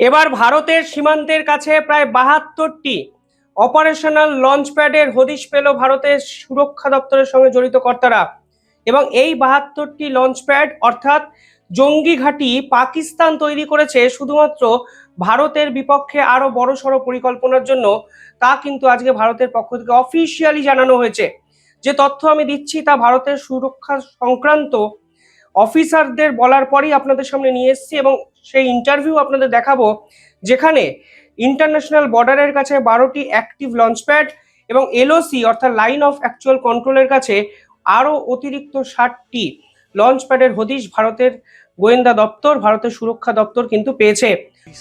এবার ভারতের সীমান্তের কাছে প্রায় বাহাত্তরটি অপারেশনাল লঞ্চ প্যাডের হদিশ পেল ভারতের সুরক্ষা দপ্তরের সঙ্গে জড়িত কর্তারা। এবং এই বাহাত্তরটি লঞ্চ প্যাড অর্থাৎ জঙ্গি ঘাঁটি পাকিস্তান তৈরি করেছে শুধুমাত্র ভারতের বিপক্ষে আরও বড়সড় পরিকল্পনার জন্য, তা কিন্তু আজকে ভারতের পক্ষ থেকে অফিসিয়ালি জানানো হয়েছে। যে তথ্য আমি দিচ্ছি তা ভারতের সুরক্ষা সংক্রান্ত অফিসারদের বলার পরই আপনাদের সামনে নিয়ে এসেছি এবং সেই ইন্টারভিউ আপনাদের দেখাবো যেখানে ইন্টারন্যাশনাল বর্ডারের কাছে বারোটি অ্যাক্টিভ লঞ্চপ্যাড এবং এলওসি অর্থাৎ লাইন অফ অ্যাকচুয়াল কন্ট্রোলের কাছে আরও অতিরিক্ত ষাটটি লঞ্চপ্যাডের হদিশ ভারতের গোয়েন্দা দপ্তর ভারতের সুরক্ষা দপ্তর কিন্তু পেয়েছে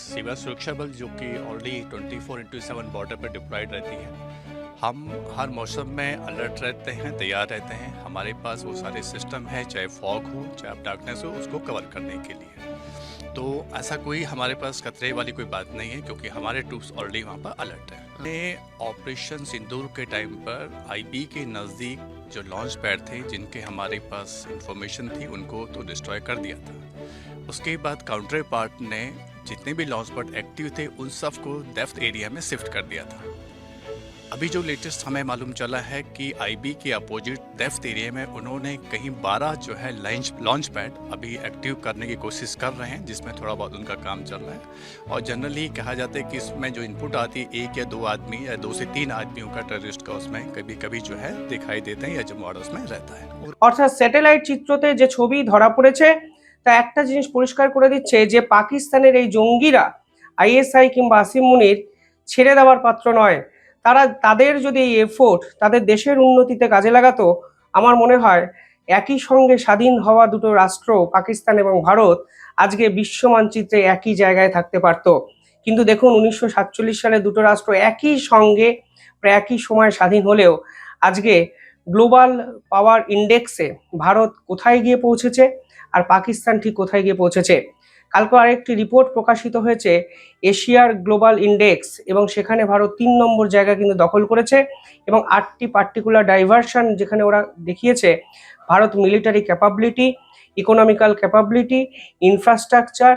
सीमा सुरक्षा बल जो कि already twenty four into seven border पर डिप्लॉयड रहती है हम हर मौसम में अलर्ट रहते हैं तैयार रहते हैं हमारे पास वो सारे सिस्टम है चाहे फॉग हो चाहे डार्कनेस हो उसको कवर करने के लिए तो ऐसा कोई हमारे पास खतरे वाली कोई बात नहीं है, क्योंकि हमारे ट्रूप्स ऑलरेडी वहाँ पर अलर्ट हैं। हमने ऑपरेशन सिंदूर के टाइम पर आईबी के नज़दीक जो लॉन्च पैड थे, जिनके हमारे पास इंफॉर्मेशन थी, उनको तो डिस्ट्रॉय कर दिया था। उसके बाद काउंटर पार्ट ने जितने भी लॉन्च पैड एक्टिव थे, उन सबको डेफ्थ एरिया में शिफ्ट कर दिया था। अभी जो लेटेस्ट हमें मालूम चला है कि आईबी के अपोजिट डेफ्थ एरिया में उन्होंने कहीं 12 जो है लॉन्च लॉन्च पैड अभी एक्टिव करने की कोशिश कर रहे हैं जिसमें थोड़ा बहुत उनका काम चल रहा है और जनरली कहा जाता है कि इसमें जो इनपुट आती है एक या दो आदमी या दो से तीन आदमियों का टेररिस्ट का उसमें कभी कभी जो है दिखाई देते हैं या जो मॉडल्स में रहता है और অর্থাৎ স্যাটেলাইট চিত্রতে যে ছবি ধরা পড়েছে তা একটা জিনিস পরিষ্কার করে দিচ্ছে যে পাকিস্তানের এই জঙ্গিরা আইএসআই কিংবা আসিম মুনির ছেড়ে দেওয়ার পাত্র নয় তারা তাদের যদি এই এফোর্ট তাদের দেশের উন্নতিতে কাজে লাগাতো, আমার মনে হয় একই সঙ্গে স্বাধীন হওয়া দুটো রাষ্ট্র, পাকিস্তান এবং ভারত, আজকে বিশ্ব মানচিত্রে একই জায়গায় থাকতে পারত। কিন্তু দেখুন, উনিশশো সাতচল্লিশ সালে দুটো রাষ্ট্র একই সঙ্গে, প্রায় একই সময় স্বাধীন হলেও আজকে গ্লোবাল পাওয়ার ইন্ডেক্সে ভারত কোথায় গিয়ে পৌঁছেছে আর পাকিস্তান ঠিক কোথায় গিয়ে পৌঁছেছে? কালকে আরেকটি রিপোর্ট প্রকাশিত হয়েছে, এশিয়ার গ্লোবাল ইন্ডেক্স, এবং সেখানে ভারত তিন নম্বর জায়গা কিন্তু দখল করেছে, এবং আটটি পার্টিকুলার ডাইভারশন যেখানে ওরা দেখিয়েছে, Bharat military capability, economical capability, infrastructure,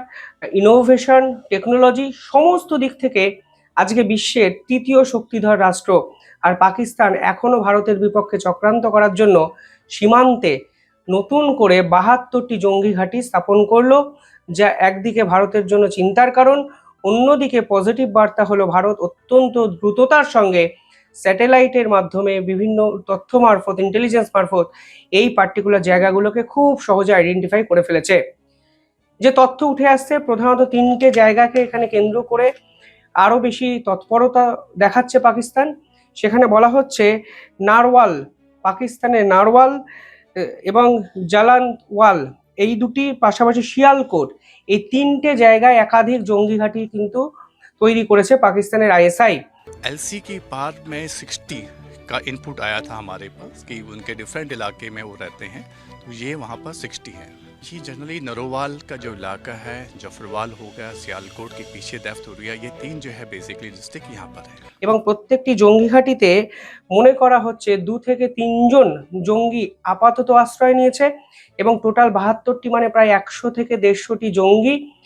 innovation, technology, সমস্ত দিক থেকে আজকে বিশ্বের তৃতীয় শক্তিধর রাষ্ট্র, আর পাকিস্তান এখনও ভারতের বিপক্ষে চক্রান্ত করার জন্য সীমান্তে নতুন করে বাহাত্তরটি জঙ্গি ঘাঁটি স্থাপন করল যা একদিকে ভারতের জন্য চিন্তার কারণ, অন্যদিকে পজিটিভ বার্তা হলো ভারত অত্যন্ত দ্রুততার সঙ্গে স্যাটেলাইটের মাধ্যমে বিভিন্ন তথ্য মারফত ইন্টেলিজেন্স মারফত এই পার্টিকুলার জায়গাগুলোকে খুব সহজে আইডেন্টিফাই করে ফেলেছে। যে তথ্য উঠে আসছে, প্রধানত তিনটে জায়গাকে এখানে কেন্দ্র করে আরও বেশি তৎপরতা দেখাচ্ছে পাকিস্তান। সেখানে বলা হচ্ছে, নারওয়াল, পাকিস্তানের নারওয়াল এবং জালানওয়াল এই দুটি পাশাপাশি শিয়ালকোট এই তিনটে জায়গায় একাধিক জঙ্গি ঘাঁটি কিন্তু তৈরি করেছে পাকিস্তানের আইএসআই। এলসি কি পার্ট মে সিক্সটি का इनपुट आया था हमारे पास कि उनके डिफरेंट इलाके में वो रहते हैं तो ये वहाँ पर 60 है ये जनरली नरोवाल का जो इलाका है जफरवाल हो गया सियालकोट के पीछे डेफ्थ हो गया ये तीन जो है बेसिकली डिस्ट्रिक्ट यहाँ पर है এবং প্রত্যেকটি জঙ্গি ঘাঁটিতে মনে করা হচ্ছে দু থেকে তিনজন জঙ্গি আপাতত আশ্রয় নিয়েছে এবং টোটাল বাহাত্তরটি মানে প্রায় একশো থেকে দেড়শোটি জঙ্গি আহ,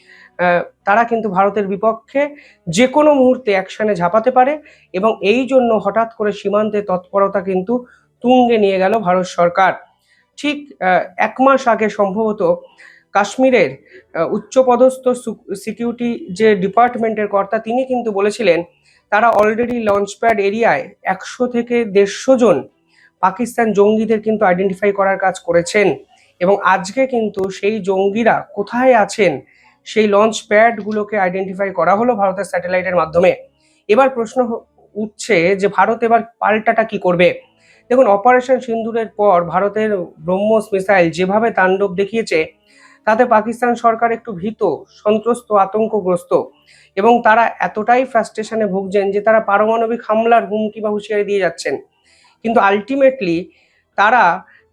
তারা কিন্তু ভারতের বিপক্ষে যে কোনো মুহূর্তে অ্যাকশনে ঝাঁপাতে পারে এবং এই জন্য হঠাৎ করে সীমান্তে তৎপরতা কিন্তু তুঙ্গে নিয়ে গেল ভারত সরকার। ঠিক এক মাস আগে সম্ভবত কাশ্মীরের উচ্চপদস্থ সিকিউরিটি যে ডিপার্টমেন্টের কর্তা, তিনি কিন্তু বলেছিলেন, তারা অলরেডি লঞ্চপ্যাড এরিয়ায় একশো থেকে দেড়শো জন পাকিস্তান জঙ্গিদের কিন্তু আইডেন্টিফাই করার কাজ করেছেন এবং আজকে কিন্তু সেই জঙ্গিরা কোথায় আছেন সেই লঞ্চ প্যাডগুলোকে আইডেন্টিফাই করা হলো ভারতের স্যাটেলাইটের মাধ্যমে। এবার প্রশ্ন উঠছে যে ভারত এবার পাল্টাটা কি করবে? দেখুন অপারেশন সিন্দুরের পর ভারতের ব্রহ্মস মিসাইল যেভাবে তাণ্ডব দেখিয়েছে, তাতে পাকিস্তান সরকার একটু ভীত, সন্ত্রস্ত, আতঙ্কগ্রস্ত এবং তারা এতটাই ফ্রাস্ট্রেশনে ভুগছেন যে তারা পারমাণবিক হামলার হুমকি বা হুঁশিয়ারি দিয়ে যাচ্ছেন। কিন্তু আলটিমেটলি তারা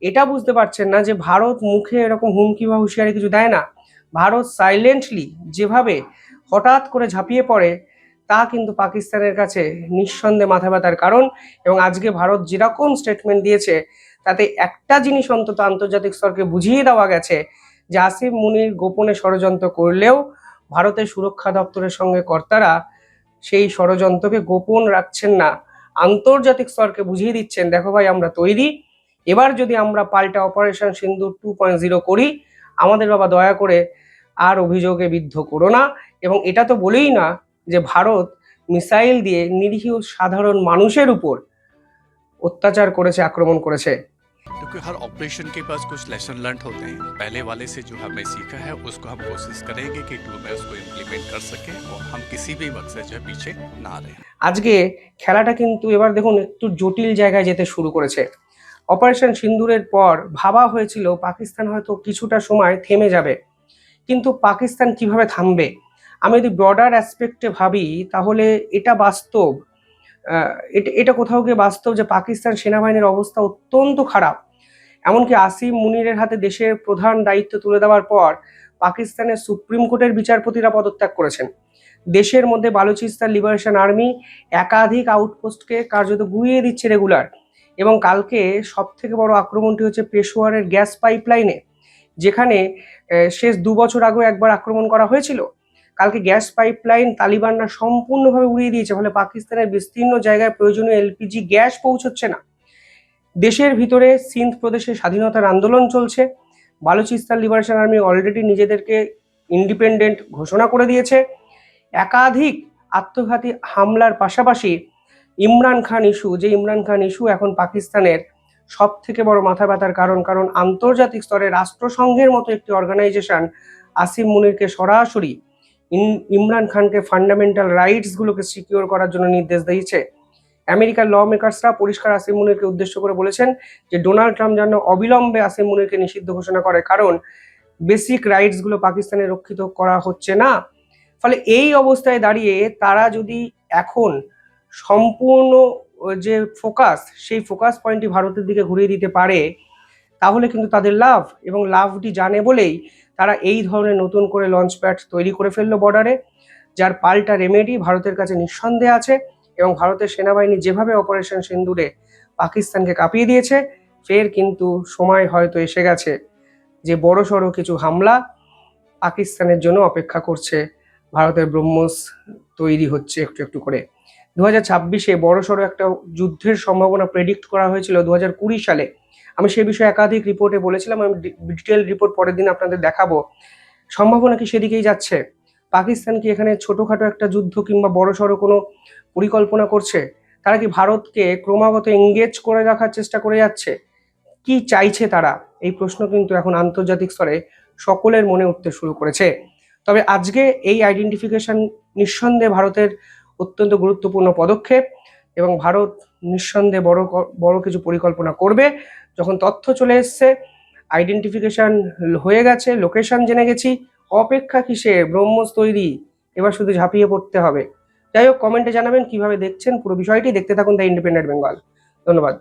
এটা বুঝতে পারছেন না যে ভারত মুখে এরকম হুমকি বা হুঁশিয়ারি কিছু দেয় না। ভারত সাইলেন্টলি যেভাবে হঠাৎ করে ঝাঁপিয়ে পড়ে, তা কিন্তু পাকিস্তানের কাছে নিঃসন্দেহে মাথা ব্যথার কারণ এবং আজকে ভারত যেরকম স্টেটমেন্ট দিয়েছে, তাতে একটা জিনিস অন্তত আন্তর্জাতিক স্তরকে বুঝিয়ে দেওয়া গেছে যে আসিফ মুনির গোপনে ষড়যন্ত্র করলেও ভারতের সুরক্ষা দপ্তরের সঙ্গে কর্তারা সেই ষড়যন্ত্রকে গোপন রাখছেন না, আন্তর্জাতিক স্তরকে বুঝিয়ে দিচ্ছেন, দেখো ভাই আমরা তৈরি, এবার যদি আমরা পাল্টা operation Sindoor two point zero করি আমাদের বাবা দয়া করে আর অভিযোগে বিদ্ধ করো না এবং এটা তো বলেই না যে ভারত মিসাইল দিয়ে নিরীহ সাধারণ মানুষের উপর অত্যাচার করেছে আক্রমণ করেছে क्योंकि हर ऑपरेशन के पास कुछ लेसन लर्न होते हैं पहले वाले से जो हमने सीखा है उसको हम कोशिश करेंगे कि टू में उसको इम्प्लीमेंट कर सकें और हम किसी भी वक्त से जो है पीछे ना रहें আজকে খেলাটা কিন্তু এবার দেখুন একটু জটিল জায়গায় যেতে শুরু করেছে অপারেশন সিন্দুরের পর ভাবা হয়েছিল পাকিস্তান হয়তো কিছুটা সময় থেমে যাবে। কিন্তু পাকিস্তান কীভাবে থামবে? আমি যদি ব্রডার অ্যাসপেক্টে ভাবি, তাহলে এটা বাস্তব এটা কোথাও গিয়ে বাস্তব যে পাকিস্তান সেনাবাহিনীর অবস্থা অত্যন্ত খারাপ। এমনকি আসিম মুনিরের হাতে দেশের প্রধান দায়িত্ব তুলে দেওয়ার পর পাকিস্তানের সুপ্রিম কোর্টের বিচারপতিরা পদত্যাগ করেছেন। দেশের মধ্যে বালুচিস্তান লিবারেশন আর্মি একাধিক আউটপোস্টকে কার্যত গুইয়ে দিচ্ছে রেগুলার এবং কালকে সব থেকে বড় আক্রমণটি হচ্ছে পেশোয়ারের গ্যাস পাইপলাইনে, যেখানে শেষ দু বছর আগেও একবার আক্রমণ করা হয়েছিল। কালকে গ্যাস পাইপলাইন তালিবানরা সম্পূর্ণভাবে উড়িয়ে দিয়েছে, ফলে পাকিস্তানের বিস্তীর্ণ জায়গায় প্রয়োজনীয় এলপিজি গ্যাস পৌঁছচ্ছে না। দেশের ভিতরে সিন্ধ প্রদেশে স্বাধীনতার আন্দোলন চলছে। বালুচিস্তান লিবারেশন আর্মি অলরেডি নিজেদেরকে ইন্ডিপেন্ডেন্ট ঘোষণা করে দিয়েছে। একাধিক আত্মঘাতী হামলার পাশাপাশি ইমরান খান ইস্যু, যে ইমরান খান ইস্যু এখন পাকিস্তানের সব থেকে বড় মাথা ব্যথার কারণ কারণ আন্তর্জাতিক স্তরে রাষ্ট্রসংঘের মতো একটি অর্গানাইজেশন আসিম মুনিরকে সরাসরি ইমরান খানকে ফান্ডামেন্টাল রাইটসগুলোকে সিকিউর করার জন্য নির্দেশ দিয়েছে। আমেরিকার ল মেকার্সরা পরিষ্কার আসিম মুনিরকে উদ্দেশ্য করে বলেছেন যে ডোনাল্ড ট্রাম্প যেন অবিলম্বে আসিম মুনিরকে নিষিদ্ধ ঘোষণা করে, কারণ বেসিক রাইটসগুলো পাকিস্তানে রক্ষিত করা হচ্ছে না। ফলে এই অবস্থায় দাঁড়িয়ে তারা যদি এখন সম্পূর্ণ যে ফোকাস সেই ফোকাস পয়েন্টটি ভারতের দিকে ঘুরিয়ে দিতে পারে, তাহলে কিন্তু তাদের লাভ এবং লাভটি জানে বলেই তারা এই ধরনের নতুন করে লঞ্চ প্যাড তৈরি করে ফেলল বর্ডারে যার পাল্টা রেমেডি ভারতের কাছে নিঃসন্দেহে আছে এবং ভারতের সেনাবাহিনী যেভাবে অপারেশন সিন্দুরে পাকিস্তানকে কাঁপিয়ে দিয়েছে, ফের কিন্তু সময় হয়তো এসে গেছে যে বড় সড়ো কিছু হামলা পাকিস্তানের জন্য অপেক্ষা করছে, ভারতের ব্রহ্মস তৈরি হচ্ছে একটু একটু করে। দু হাজার ছাব্বিশে বড় সড়ো একটা যুদ্ধের সম্ভাবনা প্রেডিক্ট করা হয়েছিল দু হাজার কুড়ি সালে। আমি সে বিষয়ে একাধিক রিপোর্টে বলেছিলাম, আমি ডিটেল রিপোর্ট পরের দিন আপনাদের দেখাবো। সম্ভাবনা কি সেদিকেই যাচ্ছে? পাকিস্তান কি এখানে ছোটোখাটো একটা যুদ্ধ কিংবা বড় সড়ো কোনো পরিকল্পনা করছে? তারা কি ভারতকে ক্রমাগত এঙ্গেজ করে রাখার চেষ্টা করে যাচ্ছে? কি চাইছে তারা? এই প্রশ্ন কিন্তু এখন আন্তর্জাতিক স্তরে সকলের মনে উঠতে শুরু করেছে। তবে আজকে এই আইডেন্টিফিকেশন নিঃসন্দেহে ভারতের অত্যন্ত গুরুত্বপূর্ণ পদক্ষেপ এবং ভারত নিঃসন্দেহে বড় বড় কিছু পরিকল্পনা করবে। যখন তথ্য চলে এসছে আইডেন্টিফিকেশন হয়ে গেছে লোকেশন জেনে গেছি, অপেক্ষা কিসে? ব্রহ্মস তৈরি, এবার শুধু ঝাঁপিয়ে পড়তে হবে। যাই হোক কমেন্টে জানাবেন কীভাবে দেখছেন পুরো বিষয়টি। দেখতে থাকুন দ্য ইন্ডিপেন্ডেন্ট বেঙ্গল ধন্যবাদ।